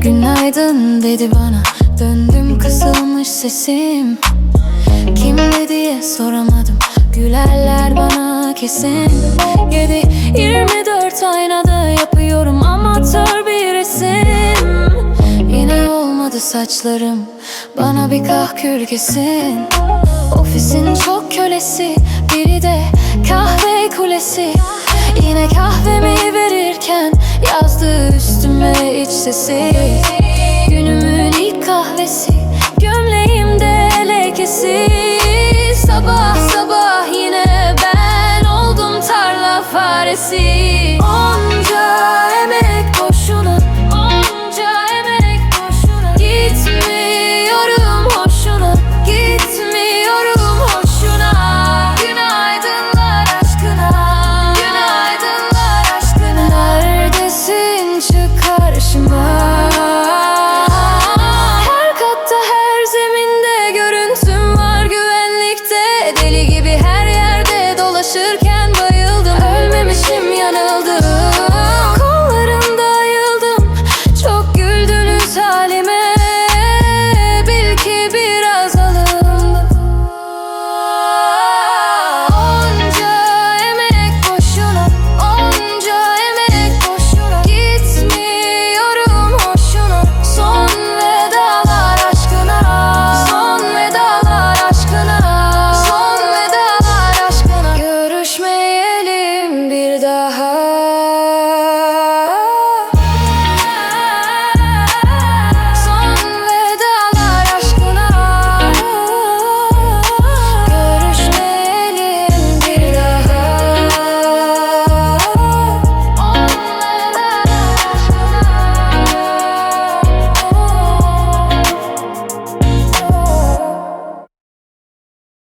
Günaydın dedi bana. Döndüm kısılmış sesim. Kim ne diye soramadım. Gülerler bana kesin. Yedi 24 saçlarım. Bana bir kahkül kesin Ofisin çok kölesi. Biri de kahve kulesi. Yine kahvemi verirken Yazdı üstüme iç sesi. Günümün ilk kahvesi. Gömleğimde lekesi. Sabah sabah yine ben oldum tarla faresi